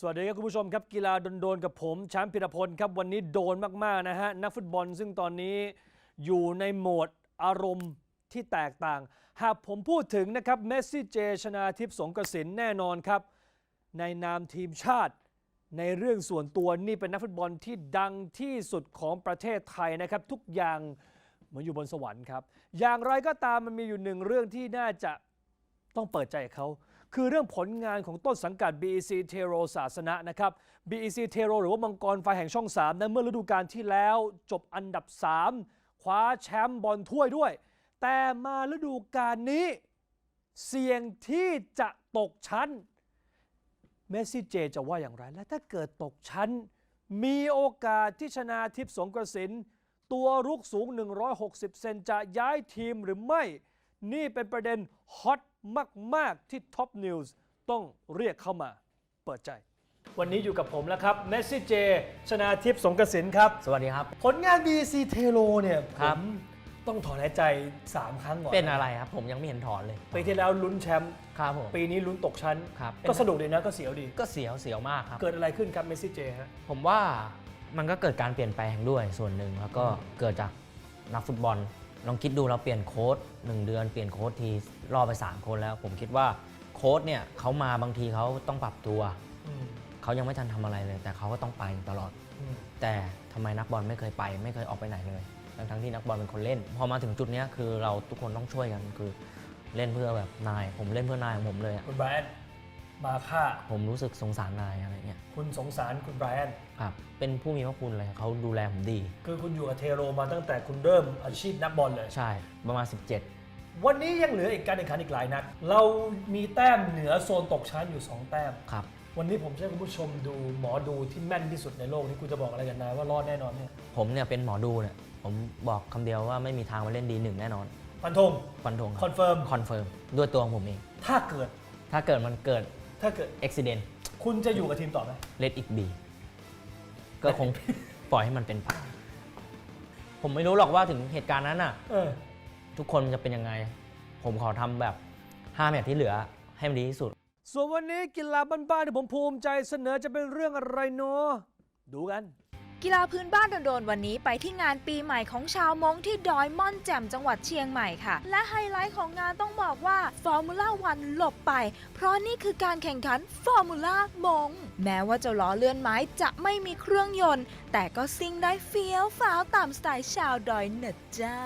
สวัสดีครับคุณผู้ชมครับกีฬาโดนๆกับผมแชมป์พิรพลครับวันนี้โดนมากๆนะฮะนักฟุตบอลซึ่งตอนนี้อยู่ในโหมดอารมณ์ที่แตกต่าง หากผมพูดถึงนะครับเมสซี่เจชนาทิพย์สงกระสินแน่นอนครับ ในนามทีมชาติ ในเรื่องส่วนตัวนี่เป็นนักฟุตบอลที่ดังที่สุดของประเทศไทยนะครับ ทุกอย่างเหมือนอยู่บนสวรรค์ครับ อย่างไรก็ตามมันมีอยู่หนึ่งเรื่องที่น่าจะต้องเปิดใจกับเขา คือเรื่องผลงานของต้นสังกัด BEC t e r o ศาสนะนะครับ BEC t e r o หรือว่ามังกรไฟแห่งช่อง 3 นั้นเมื่อฤดูกาลที่แล้วจบอันดับ 3 คว้าแชมป์บอลถ้วยด้วย แต่มาฤดูกาลนี้ เสี่ยงที่จะตกชั้น เมสซี่เจจะว่าอย่างไร และถ้าเกิดตกชั้น มีโอกาสที่ชนาทิพย์สงกระสินตัวรุกสูง 160 เซนจะย้ายทีมหรือไม่ นี่เป็นประเด็นฮอตมาก ๆ ที่ท็อปนิวส์ต้องเรียกเข้ามาเปิดใจ วันนี้อยู่กับผมแล้วครับ เมสซี่เจ ชนาทิพย์สงกระสินครับ สวัสดีครับ ผลงาน BC t e l o เนี่ยผครับ มต้องถอนหายใจ 3 ครั้งก่อนเป็นอะไรครับ ผมยังไม่เห็นถอนเลยปีที่แล้วลุ้นแชมป์ครับผม ปีนี้ลุ้นตกชั้น ครับ ก็สนุกดีนะก็เสียวดี ก็เสียวเสียวมากครับ เกิดอะไรขึ้นครับเมสซี่เจฮะ ผมว่ามันก็เกิดการเปลี่ยนแปลงด้วยส่วนหนึ่งแล้วก็อืมเกิดจากนักฟุตบอล ลองคิดดูเราเปลี่ยนโค้ดหนึ่งเดือนเปลี่ยนโค้ดทีรอบไป 3 คนแล้ว ผมคิดว่าโค้ดเนี่ยเขามาบางทีเขาต้องปรับตัว อืมเขายังไม่ทันทำอะไรเลย แต่เขาก็ต้องไปตลอด อืมแต่ทำไมนักบอลไม่เคยไป ไม่เคยออกไปไหนเลยทั้งทั้งๆที่นักบอลเป็นคนเล่น พอมาถึงจุดเนี้ยคือเราทุกคนต้องช่วยกันคือเล่นเพื่อแบบนาย ผมเล่นเพื่อนายของผมเลยอะ คุณไบรอัน มาค่า ผมรู้สึกสงสารนายอะไรเงี้ยคุณสงสารคุณไบรอัน ครับเป็นผู้มีพระคุณเลยเขาดูแลผมดี คือคุณอยู่กับเทโรมาตั้งแต่คุณเริ่มอาชีพนักบอลเลย ใช่ประมาณ 17 วันนี้ยังเหลืออีกการแข่งขันอีกหลายนัด เรามีแต้มเหนือโซนตกชั้นอยู่ 2 แต้ม ครับ วันนี้ผมจะให้คุณผู้ชมดูหมอดูที่แม่นที่สุดในโลกนี้คุณจะบอกอะไรกันนายว่ารอดแน่นอนเนี่ย ผมเนี่ยเป็นหมอดูเนี่ยผมบอกคำเดียวว่าไม่มีทางมาเล่นดีหนึ่งแน่นอนฟันธง ฟันธงคอนเฟิร์ม คอนเฟิร์มด้วยตัวของผมเอง ถ้าเกิดถ้าเกิดมันเกิด ถ้าเกิดอุบิเหตุคุณจะอยู่กับทีมต่อไหม เลดอีกบีก็คง ปล่อยให้มันเป็นไปผมไม่รู้หรอกว่าถึงเหตุการณ์นั้นน่ะ เออ ทุกคนมันจะเป็นยังไง ผมขอทำแบบ5แมตช์ที่เหลือให้มันดีที่สุด ส่วนวันนี้กีฬาบ้านๆที่ผมภูมิใจเสนอจะเป็นเรื่องอะไรเนาะดูกัน กีฬาพื้นบ้านโดนๆวันนี้ไปที่งานปีใหม่ของชาวมงที่ดอยม่อนแจ่มจังหวัดเชียงใหม่ค่ะ และไฮไลท์ของงานต้องบอกว่าฟอร์มูล่าวันหลบไป เพราะนี่คือการแข่งขันฟอร์มูล่ามง แม้ว่าเจ้าล้อเลื่อนไม้จะไม่มีเครื่องยนต์ แต่ก็ซิ่งได้เฟี้ยวฟ้าวตามสไตล์ชาวดอยเนอะเจ้า